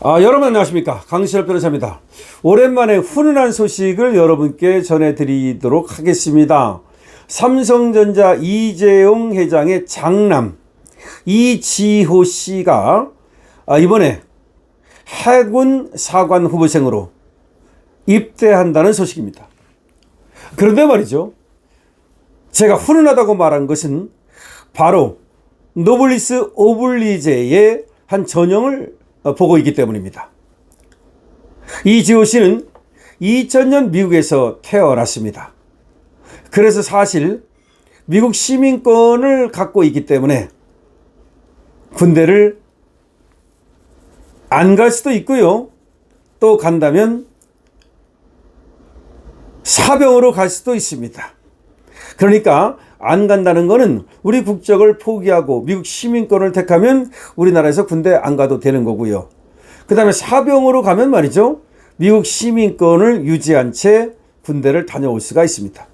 아, 여러분 안녕하십니까. 강시열 변호사입니다. 오랜만에 훈훈한 소식을 여러분께 전해드리도록 하겠습니다. 삼성전자 이재용 회장의 장남 이지호 씨가 아, 이번에 해군 사관 후보생으로 입대한다는 소식입니다. 그런데 말이죠. 제가 훈훈하다고 말한 것은 바로 노블리스 오블리제의 한 전형을 어, 보고 있기 때문입니다. 이지호 씨는 2000년 미국에서 태어났습니다. 그래서 사실 미국 시민권을 갖고 있기 때문에 군대를 안 갈 수도 있고요. 또 간다면 사병으로 갈 수도 있습니다. 그러니까 안 간다는 거는 우리 국적을 포기하고 미국 시민권을 택하면 우리나라에서 군대 안 가도 되는 거고요. 그 다음에 사병으로 가면 말이죠. 미국 시민권을 유지한 채 군대를 다녀올 수가 있습니다.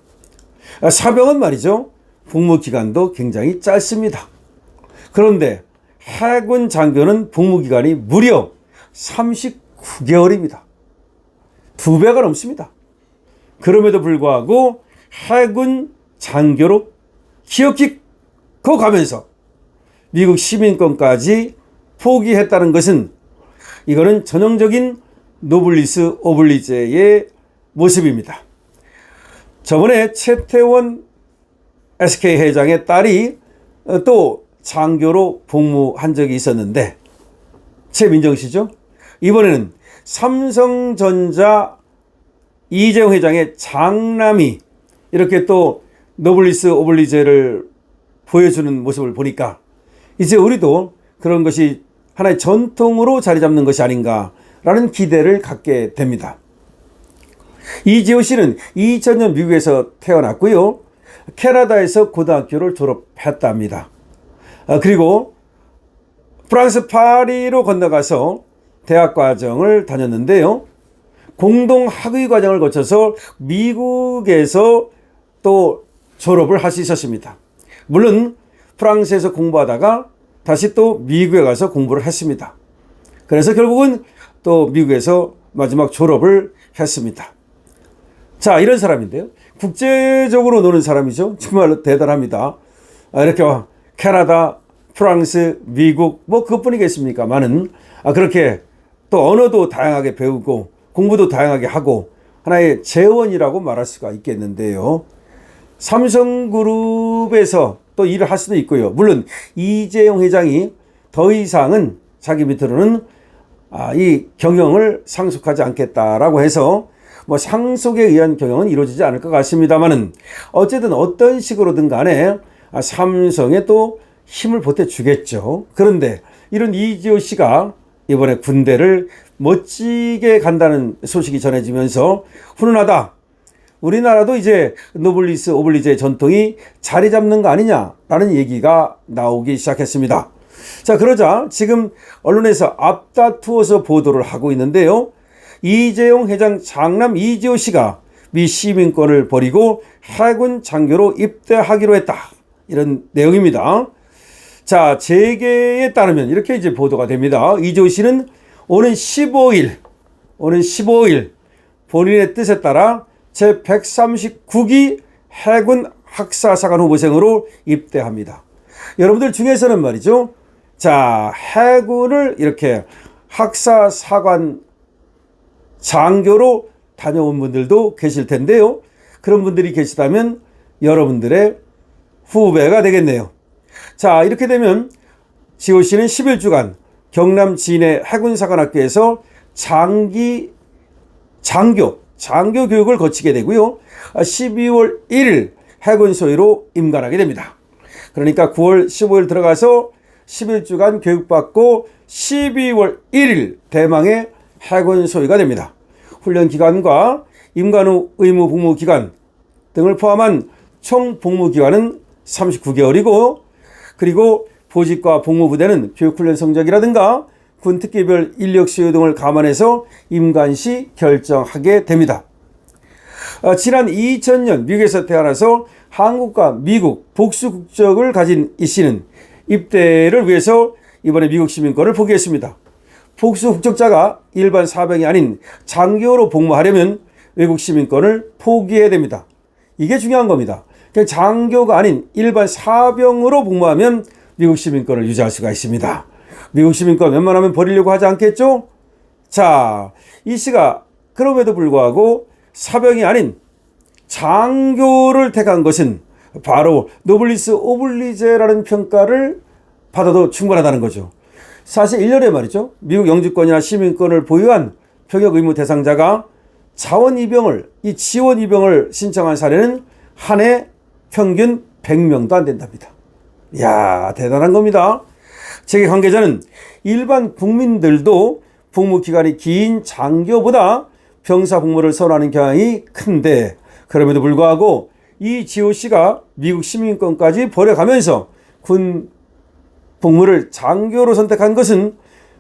아, 사병은 말이죠. 복무 기간도 굉장히 짧습니다. 그런데 해군 장교는 복무 기간이 무려 39개월입니다. 두 배가 넘습니다. 그럼에도 불구하고 해군 장교로 기어키고 가면서 미국 시민권까지 포기했다는 것은 이거는 전형적인 노블리스 오블리제의 모습입니다. 저번에 최태원 SK 회장의 딸이 또 장교로 복무한 적이 있었는데 최민정 씨죠. 이번에는 삼성전자 이재용 회장의 장남이 이렇게 또 노블리스 오블리제를 보여주는 모습을 보니까 이제 우리도 그런 것이 하나의 전통으로 자리 잡는 것이 아닌가라는 기대를 갖게 됩니다. 이지호 씨는 2000년 미국에서 태어났고요. 캐나다에서 고등학교를 졸업했답니다. 아, 그리고 프랑스 파리로 건너가서 대학 과정을 다녔는데요. 공동 학위 과정을 거쳐서 미국에서 또 졸업을 할 수 있었습니다. 물론 프랑스에서 공부하다가 다시 또 미국에 가서 공부를 했습니다. 그래서 결국은 또 미국에서 마지막 졸업을 했습니다. 자, 이런 사람인데요. 국제적으로 노는 사람이죠. 정말로 대단합니다. 아, 이렇게 캐나다, 프랑스, 미국, 뭐 그것뿐이겠습니까? 많은, 아, 그렇게 또 언어도 다양하게 배우고 공부도 다양하게 하고 하나의 재원이라고 말할 수가 있겠는데요. 삼성그룹에서 또 일을 할 수도 있고요. 물론 이재용 회장이 더 이상은 자기 밑으로는 아, 이 경영을 상속하지 않겠다라고 해서 뭐 상속에 의한 경영은 이루어지지 않을 것 같습니다만은 어쨌든 어떤 식으로든 간에 아, 삼성에 또 힘을 보태 주겠죠. 그런데 이런 이지호 씨가 이번에 군대를 멋지게 간다는 소식이 전해지면서 훈훈하다. 우리나라도 이제 노블리스 오블리제 전통이 자리 잡는 거 아니냐라는 얘기가 나오기 시작했습니다. 자, 그러자 지금 언론에서 앞다투어서 보도를 하고 있는데요. 이재용 회장 장남 이지호 씨가 미 시민권을 버리고 해군 장교로 입대하기로 했다. 이런 내용입니다. 자, 재계에 따르면 이렇게 이제 보도가 됩니다. 이지호 씨는 오는 15일, 오는 15일 본인의 뜻에 따라 제 139기 해군 학사사관 후보생으로 입대합니다. 여러분들 중에서는 말이죠. 자, 해군을 이렇게 학사사관 장교로 다녀온 분들도 계실 텐데요. 그런 분들이 계시다면 여러분들의 후배가 되겠네요. 자, 이렇게 되면 지호 씨는 11주간 경남 진해 해군사관학교에서 장기 장교 장교 교육을 거치게 되고요. 12월 1일 해군 소위로 임관하게 됩니다. 그러니까 9월 15일 들어가서 11주간 교육받고 12월 1일 대망의 해군 소위가 됩니다. 훈련 기간과 임관 후 의무 복무 기간 등을 포함한 총 복무 기간은 39개월이고 그리고 보직과 복무 부대는 교육훈련 성적이라든가 군 특기별 인력 수요 등을 감안해서 임관 시 결정하게 됩니다. 어, 지난 2000년 미국에서 태어나서 한국과 미국 복수 국적을 가진 이 씨는 입대를 위해서 이번에 미국 시민권을 포기했습니다. 복수 국적자가 일반 사병이 아닌 장교로 복무하려면 외국 시민권을 포기해야 됩니다. 이게 중요한 겁니다. 장교가 아닌 일반 사병으로 복무하면 미국 시민권을 유지할 수가 있습니다. 미국 시민권 웬만하면 버리려고 하지 않겠죠? 자, 이 씨가 그럼에도 불구하고 사병이 아닌 장교를 택한 것은 바로 노블리스 오블리제라는 평가를 받아도 충분하다는 거죠. 사실 1년에 말이죠. 미국 영주권이나 시민권을 보유한 병역 의무 대상자가 자원 입영을 이 지원 입영을 신청한 사례는 한 해 평균 100명도 안 된답니다. 이야, 대단한 겁니다. 재계 관계자는 일반 국민들도 복무 기간이 긴 장교보다 병사 복무를 선호하는 경향이 큰데 그럼에도 불구하고 이 씨가 미국 시민권까지 버려가면서 군 복무를 장교로 선택한 것은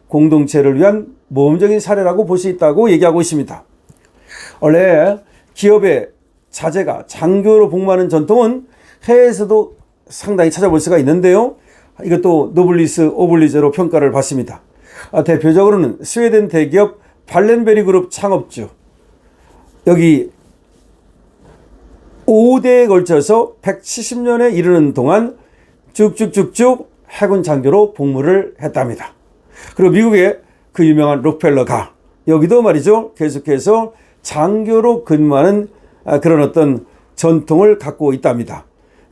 공동체를 위한 모험적인 사례라고 볼 수 있다고 얘기하고 있습니다. 원래 기업의 자제가 장교로 복무하는 전통은 해외에서도 상당히 찾아볼 수가 있는데요. 이것도 노블리스 오블리제로 평가를 받습니다. 아, 대표적으로는 스웨덴 대기업 발렌베리 그룹 창업주. 여기 5대에 걸쳐서 170년에 이르는 동안 쭉쭉쭉쭉 해군 장교로 복무를 했답니다. 그리고 미국의 그 유명한 록펠러가 여기도 말이죠. 계속해서 장교로 근무하는 아, 그런 어떤 전통을 갖고 있답니다.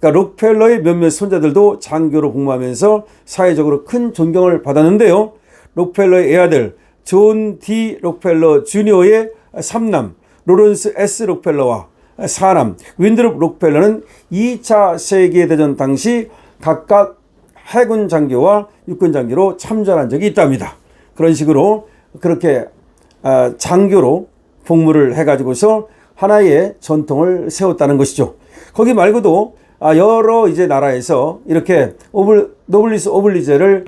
그러니까 록펠러의 몇몇 손자들도 장교로 복무하면서 사회적으로 큰 존경을 받았는데요. 록펠러의 애아들 존디 록펠러 주니어의 삼남 로렌스 S 록펠러와 사남 윈드롭 록펠러는 2차 세계대전 당시 각각 해군 장교와 육군 장교로 참전한 적이 있답니다. 그런 식으로 그렇게 아, 장교로 복무를 해가지고서 하나의 전통을 세웠다는 것이죠. 거기 말고도 아, 여러 이제 나라에서 이렇게 오블, 노블리스 오블리제를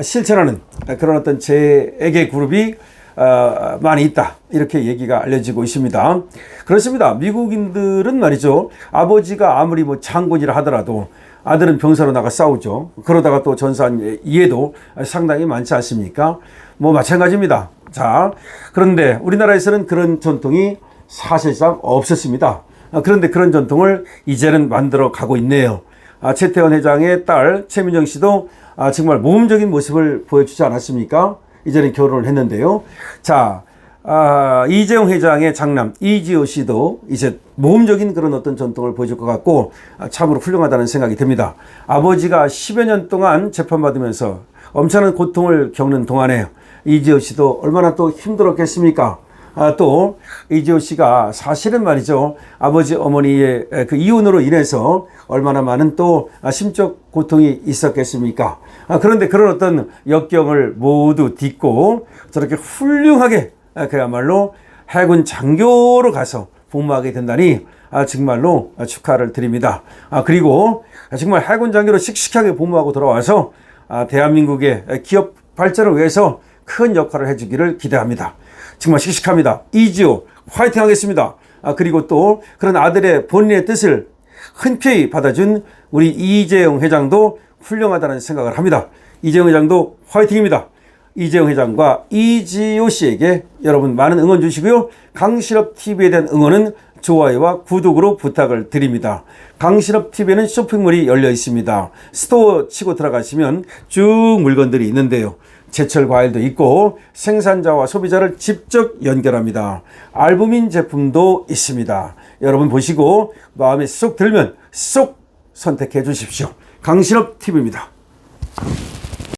실천하는 그런 어떤 재에게 그룹이 어, 많이 있다. 이렇게 얘기가 알려지고 있습니다. 그렇습니다. 미국인들은 말이죠. 아버지가 아무리 뭐 장군이라 하더라도 아들은 병사로 나가 싸우죠. 그러다가 또 전사한 이해도 상당히 많지 않습니까? 뭐 마찬가지입니다. 자, 그런데 우리나라에서는 그런 전통이 사실상 없었습니다. 아, 그런데 그런 전통을 이제는 만들어 가고 있네요. 아, 최태원 회장의 딸 최민정 씨도 아, 정말 모험적인 모습을 보여주지 않았습니까? 이제는 결혼을 했는데요. 자, 아, 이재용 회장의 장남 이지호 씨도 이제 모험적인 그런 어떤 전통을 보여줄 것 같고 아, 참으로 훌륭하다는 생각이 듭니다. 아버지가 10여 년 동안 재판받으면서 엄청난 고통을 겪는 동안에 이지호 씨도 얼마나 또 힘들었겠습니까? 아, 또 이지호 씨가 사실은 말이죠 아버지 어머니의 그 이혼으로 인해서 얼마나 많은 또 심적 고통이 있었겠습니까? 아, 그런데 그런 어떤 역경을 모두 딛고 저렇게 훌륭하게 그야말로 해군 장교로 가서 복무하게 된다니 아, 정말로 축하를 드립니다. 아, 그리고 정말 해군 장교로 씩씩하게 복무하고 돌아와서 아, 대한민국의 기업 발전을 위해서 큰 역할을 해주기를 기대합니다. 정말 씩씩합니다. 이지호 화이팅 하겠습니다. 아, 그리고 또 그런 아들의 본인의 뜻을 흔쾌히 받아준 우리 이재용 회장도 훌륭하다는 생각을 합니다. 이재용 회장도 화이팅입니다. 이재용 회장과 이지호 씨에게 여러분 많은 응원 주시고요. 강실업 TV에 대한 응원은 좋아요와 구독으로 부탁을 드립니다. 강실업 TV에는 쇼핑몰이 열려 있습니다. 스토어 치고 들어가시면 쭉 물건들이 있는데요. 제철 과일도 있고 생산자와 소비자를 직접 연결합니다. 알부민 제품도 있습니다. 여러분 보시고 마음에 쏙 들면 쏙 선택해 주십시오. 강신업 TV입니다.